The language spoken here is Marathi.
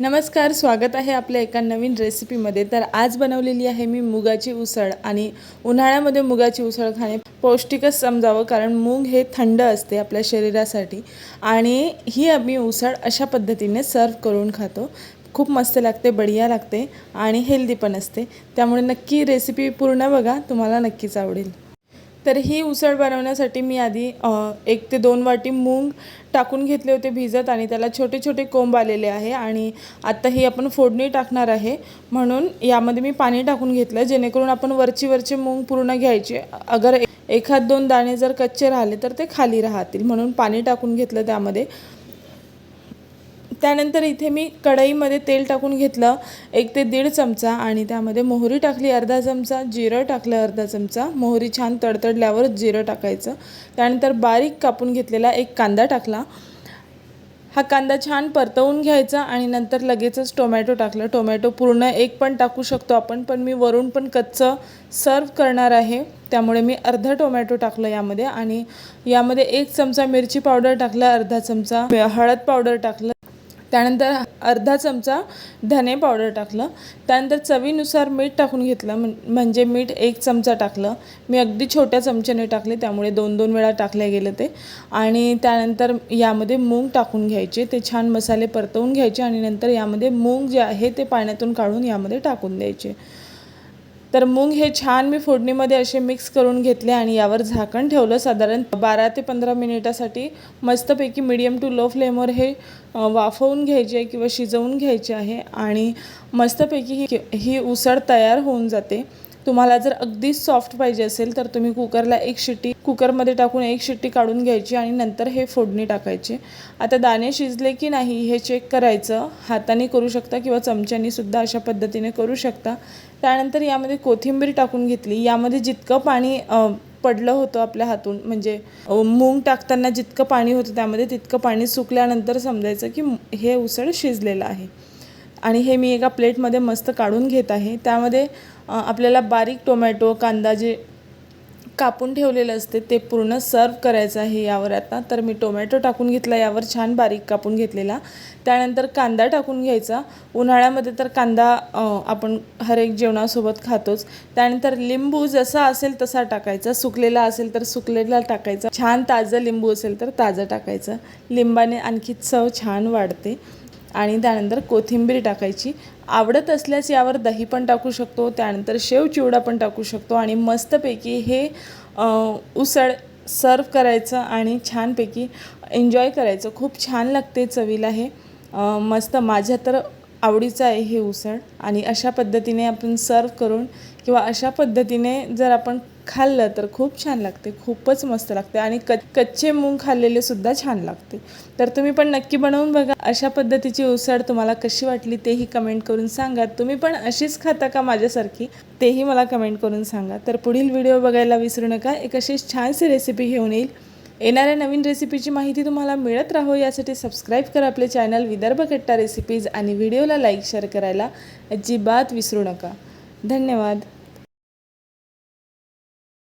नमस्कार स्वागत आहे आपल्या एका नवीन रेसिपीमध्ये. तर आज बनवलेली आहे मी मुगाची उसळ आणि उन्हाळ्यामध्ये मुगाची उसळ खाणे पौष्टिकच समजावं कारण मूग हे थंड असते आपल्या शरीरासाठी आणि ही आम्ही उसळ अशा पद्धतीने सर्व करून खातो. खूप मस्त लागते बढिया लागते आणि हेल्दी पण असते. त्यामुळे नक्की रेसिपी पूर्ण बघा तुम्हाला नक्कीच आवडेल. तर ही उसळ बनवण्यासाठी मी आधी एक ते दोन वाटी मूग टाकून घेतले होते भिजत आणि त्याला छोटे छोटे कोंब आलेले आहे आणि आत्ता ही आपण फोडणी टाकणार आहे. म्हणून यामध्ये मी पाणी टाकून घेतलं जेणेकरून आपण वरची वरचे मूग पूर्ण घ्यायचे. अगर एखाद दोन दाणे जर कच्चे राहिले तर ते खाली राहतील. म्हणून पाणी टाकून घेतलं त्यामध्ये. त्यानंतर इथे मी कढईमध्ये तेल टाकून घेतलं. एक ते दीड चमचा आणि त्यामध्ये मोहरी टाकली अर्धा चमचा जिरं टाकलं अर्धा चमचा. मोहरी छान तडतडल्यावर जिरं टाकायचं. त्यानंतर बारीक कापून घेतलेला एक कांदा टाकला. हा कांदा छान परतवून घ्यायचा आणि नंतर लगेचच टोमॅटो टाकलं. टोमॅटो पूर्ण एक पण टाकू शकतो आपण पण मी वरून पण कच्चं सर्व करणार आहे. त्यामुळे मी अर्धा टोमॅटो टाकलं यामध्ये आणि यामध्ये एक चमचा मिरची पावडर टाकला अर्धा चमचा हळद पावडर टाकलं. त्यानंतर अर्धा चमचा धने पावडर टाकलं. त्यानंतर चवीनुसार मीठ टाकून घेतलं. म्हण म्हणजे मीठ एक चमचा टाकलं. मी अगदी छोट्या चमच्याने टाकले. त्यामुळे दोन दोन वेळा टाकले गेलं ते. आणि त्यानंतर यामध्ये मूग टाकून घ्यायचे. ते छान मसाले परतवून घ्यायचे आणि नंतर यामध्ये मूग जे आहे ते पाण्यातून काढून यामध्ये टाकून द्यायचे. तर मूग हे छान मी फोडणीमध्ये असे मिक्स करून घेतले आणि यावर झाकण ठेवलं. साधारण बारा ते पंधरा मिनिटासाठी मस्तपैकी मिडियम टू लो फ्लेमवर हे वाफवून घ्यायचे किंवा शिजवून घ्यायचे आहे आणि मस्तपैकी ही ही उसळ तयार होऊन जाते. तुम्हाला जर अगदी सॉफ्ट पाहिजे असेल तर तुम्ही कुकरला एक शिट्टी कुकरमध्ये टाकून एक शिट्टी काढून घ्यायची आणि नंतर हे फोडणी टाकायची. आता दाणे शिजले की नाही हे चेक करायचं. हाताने करू शकता किंवा चमच्यानी सुद्धा अशा पद्धतीने करू शकता. त्यानंतर यामध्ये कोथिंबीर टाकून घेतली. यामध्ये जितकं पाणी पडलं होतं आपल्या हातून म्हणजे मूंग मूग टाकताना जितकं पाणी होतं त्यामध्ये तितकं पाणी सुकल्यानंतर समजायचं की हे उसळ शिजलेलं आहे. आणि हे मी एका प्लेटमध्ये मस्त काढून घेत आहे. त्यामध्ये आपल्याला बारीक टोमॅटो कांदा जे कापून ठेवलेलं असते ते पूर्ण सर्व करायचं आहे यावर आता. तर मी टोमॅटो टाकून घेतला यावर छान बारीक कापून घेतलेला. त्यानंतर कांदा टाकून घ्यायचा. उन्हाळ्यामध्ये तर कांदा आपण हर एक जेवणासोबत खातोच. त्यानंतर लिंबू जसा असेल तसा टाकायचा. सुकलेला असेल तर सुकलेला टाकायचा. छान ताजं लिंबू असेल तर ताजं टाकायचं. लिंबाने आणखी चव छान वाढते. आणि त्यानंतर कोथिंबीर टाकायची. आवडत असल्यास यावर दही पण टाकू शकतो त्यानंतर शेव चिवडा पण टाकू शकतो आणि मस्तपैकी हे उसळ सर्व करायचं आणि छानपैकी एन्जॉय करायचं. खूप छान लागते चवीला हे. मस्त माझ्या तर आवडीचं आहे हे उसळ. आणि अशा पद्धतीने आपण सर्व करून किंवा अशा पद्धतीने जर आपण खाल्लं तर खूप छान लागते खूपच मस्त लागते आणि क कच्चे मूग खाल्लेले सुद्धा छान लागते. तर तुम्ही पण नक्की बनवून बघा. अशा पद्धतीची उसळ तुम्हाला कशी वाटली तेही कमेंट करून सांगा. तुम्ही पण अशीच खाता का माझ्यासारखी? तेही मला कमेंट करून सांगा. तर पुढील व्हिडिओ बघायला विसरू नका. एक अशीच छानशी रेसिपी घेऊन येईल. येणाऱ्या नवीन रेसिपीची माहिती तुम्हाला मिळत राहो यासाठी सबस्क्राईब करा आपले चॅनल विदर्भ कट्टा रेसिपीज आणि व्हिडिओला लाईक शेअर करायला अजिबात विसरू नका. धन्यवाद.